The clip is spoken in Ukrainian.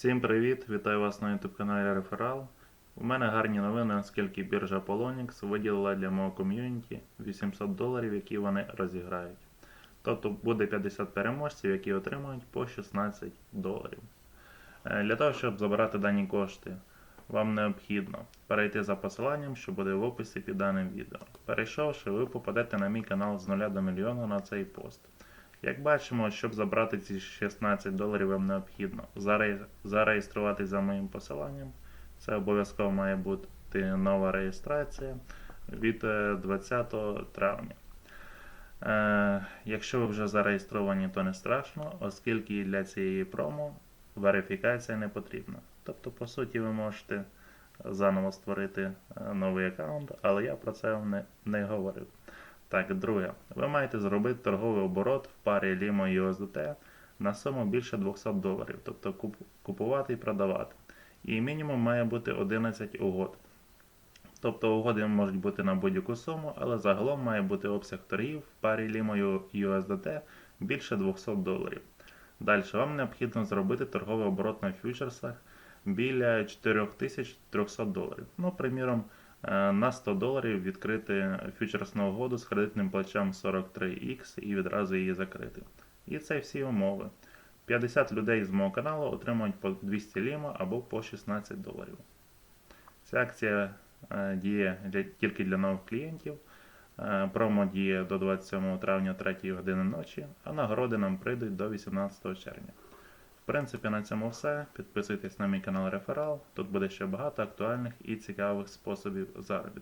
Всім привіт! Вітаю вас на YouTube каналі Реферал. У мене гарні новини, оскільки біржа Polonix виділила для мого ком'юніті 800 доларів, які вони розіграють. Тобто буде 50 переможців, які отримують по 16 доларів. Е, Для того, щоб забрати дані кошти, вам необхідно перейти за посиланням, що буде в описі під даним відео. Перейшовши, ви попадете на мій канал з 0 до мільйона на цей пост. Як бачимо, щоб забрати ці 16 доларів, вам необхідно заре- зареєструватись за моїм посиланням. Це обов'язково має бути нова реєстрація від е, 20 травня. Е, якщо ви вже зареєстровані, то не страшно, оскільки для цієї промо верифікація не потрібна. Тобто, по суті, ви можете заново створити е, новий аккаунт, але я про це вам не, не говорив. Так, друге, ви маєте зробити торговий оборот в парі Limo і USDT на суму більше 200 доларів, тобто куп- купувати і продавати. І мінімум має бути 11 угод. Тобто угоди можуть бути на будь-яку суму, але загалом має бути обсяг торгів в парі Limo і USDT більше 200 доларів. Далі вам необхідно зробити торговий оборот на фьючерсах біля 4300 доларів. Ну, приміром, на 100 доларів відкрити фьючерсну угоду з кредитним плечем 43X і відразу її закрити. І це всі умови. 50 людей з мого каналу отримують по 200 ліма або по 16 доларів. Ця акція е, діє тільки для нових клієнтів. Е, Промо діє до 27 травня 3 години ночі, а нагороди нам прийдуть до 18 червня. Принципі, на цьому все. Підписуйтесь на мій канал Реферал. Тут буде ще багато актуальних і цікавих способів заробітку.